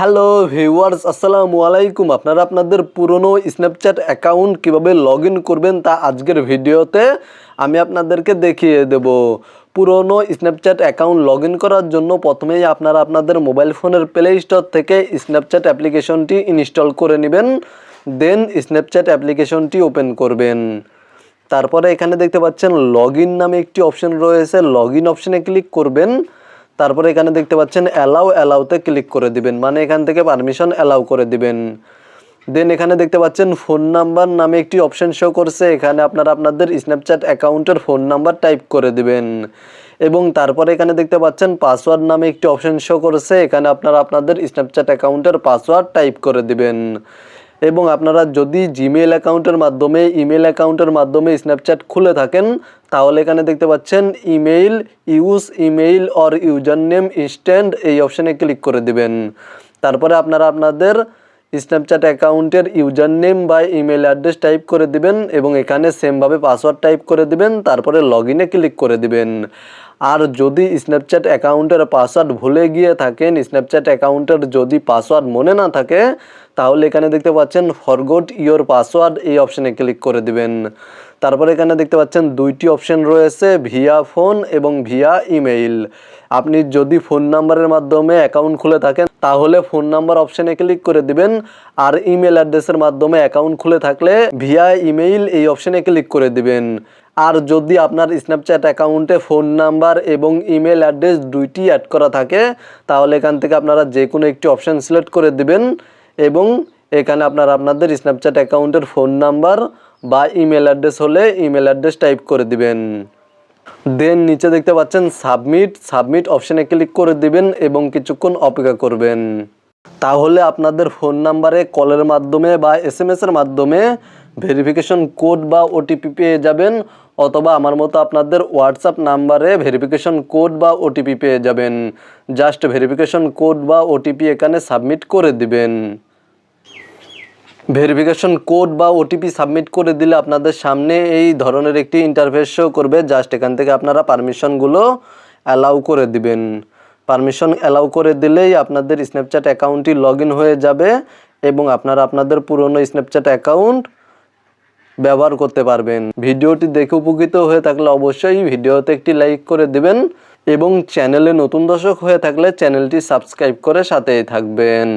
Hello viewers, আসসালামু আলাইকুম। আপনারা আপনাদের পুরনো স্ন্যাপচ্যাট অ্যাকাউন্ট কীভাবে লগ করবেন তা আজকের ভিডিওতে আমি আপনাদেরকে দেখিয়ে দেব। পুরনো স্ন্যাপচ্যাট অ্যাকাউন্ট লগ করার জন্য প্রথমেই আপনারা আপনাদের মোবাইল ফোনের প্লে স্টোর থেকে স্ন্যাপচ্যাট অ্যাপ্লিকেশনটি ইনস্টল করে নেবেন দেন স্ন্যাপচ্যাট অ্যাপ্লিকেশনটি ওপেন করবেন। তারপরে এখানে দেখতে পাচ্ছেন লগ নামে একটি অপশন রয়েছে। লগ অপশনে ক্লিক করবেন। তারপরে এখানে দেখতে পাচ্ছেন অ্যালাউ অ্যালাউতে ক্লিক করে দিবেন। মানে এখান থেকে পারমিশন অ্যালাউ করে দিবেন। দেন এখানে দেখতে পাচ্ছেন ফোন নাম্বার নামে একটি অপশন শো করছে। এখানে আপনারা আপনাদের স্ন্যাপচ্যাট অ্যাকাউন্টের ফোন নাম্বার টাইপ করে দিবেন। এবং তারপরে এখানে দেখতে পাচ্ছেন পাসওয়ার্ড নামে একটি অপশন শো করছে। এখানে আপনারা আপনাদের স্ন্যাপচ্যাট অ্যাকাউন্টের পাসওয়ার্ড টাইপ করে দিবেন। এবং আপনারা যদি জিমেল অ্যাকাউন্টের মাধ্যমে ইমেল অ্যাকাউন্টের মাধ্যমে স্ন্যাপচ্যাট খুলে থাকেন, তাহলে এখানে দেখতে পাচ্ছেন email use email or user name instant এই অপশানে ক্লিক করে দিবেন। তারপরে আপনারা আপনাদের স্ন্যাপচ্যাট অ্যাকাউন্টের ইউজার নেম বা ইমেল অ্যাড্রেস টাইপ করে দিবেন এবং এখানে সেমভাবে পাসওয়ার্ড টাইপ করে দিবেন, তারপরে লগ ক্লিক করে দিবেন। আর যদি স্ন্যাপচ্যাট অ্যাকাউন্টের পাসওয়ার্ড ভুলে গিয়ে থাকেন স্ন্যাপচ্যাট অ্যাকাউন্টের যদি পাসওয়ার্ড মনে না থাকে, তাহলে এখানে দেখতে পাচ্ছেন ফরগোট ইয়োর পাসওয়ার্ড এই অপশানে ক্লিক করে দিবেন। তারপরে এখানে দেখতে পাচ্ছেন দুইটি অপশন রয়েছে ভিয়া ফোন এবং ভিয়া ইমেইল আপনি যদি ফোন নাম্বারের মাধ্যমে অ্যাকাউন্ট খুলে থাকেন, তাহলে ফোন নাম্বার অপশানে ক্লিক করে দিবেন। আর ইমেল অ্যাড্রেসের মাধ্যমে অ্যাকাউন্ট খুলে থাকলে ভিয়া ইমেইল এই অপশানে ক্লিক করে দিবেন। আর যদি আপনার স্ন্যাপচ্যাট অ্যাকাউন্টে ফোন নাম্বার এবং ইমেল অ্যাড্রেস দুইটি অ্যাড করা থাকে, তাহলে এখান থেকে আপনারা যে কোনো একটি অপশান সিলেক্ট করে দেবেন এবং এখানে আপনারা আপনাদের স্ন্যাপচ্যাট অ্যাকাউন্টের ফোন নাম্বার বা ইমেল অ্যাড্রেস হলে ইমেল অ্যাড্রেস টাইপ করে দিবেন। দেন নিচে দেখতে পাচ্ছেন সাবমিট সাবমিট অপশানে ক্লিক করে দিবেন এবং কিছুক্ষণ অপেক্ষা করবেন। তাহলে আপনাদের ফোন নাম্বারে কলের মাধ্যমে বা এস এর মাধ্যমে ভেরিফিকেশন কোড বা ওটিপি পেয়ে যাবেন, অথবা আমার মতো আপনাদের হোয়াটসঅ্যাপ নাম্বারে ভেরিফিকেশন কোড বা ওটিপি পেয়ে যাবেন। জাস্ট ভেরিফিকেশন কোড বা ওটিপি এখানে সাবমিট করে দিবেন। ভেরিফিকেশন কোড বা ওটিপি সাবমিট করে দিলে আপনাদের সামনে এই ধরনের একটি ইন্টারফেস শো করবে। জাস্ট এখান থেকে আপনারা পারমিশনগুলো অ্যালাউ করে দিবেন। পারমিশন অ্যালাউ করে দিলেই আপনাদের স্ন্যাপচ্যাট অ্যাকাউন্টটি লগ হয়ে যাবে এবং আপনারা আপনাদের পুরনো স্ন্যাপচ্যাট অ্যাকাউন্ট ব্যবহার করতে পারবেন। ভিডিওটি দেখে উপকৃত হয়ে থাকলে অবশ্যই ভিডিওতে একটি লাইক করে দেবেন এবং চ্যানেলে নতুন দর্শক হয়ে থাকলে চ্যানেলটি সাবস্ক্রাইব করে সাথেই থাকবেন।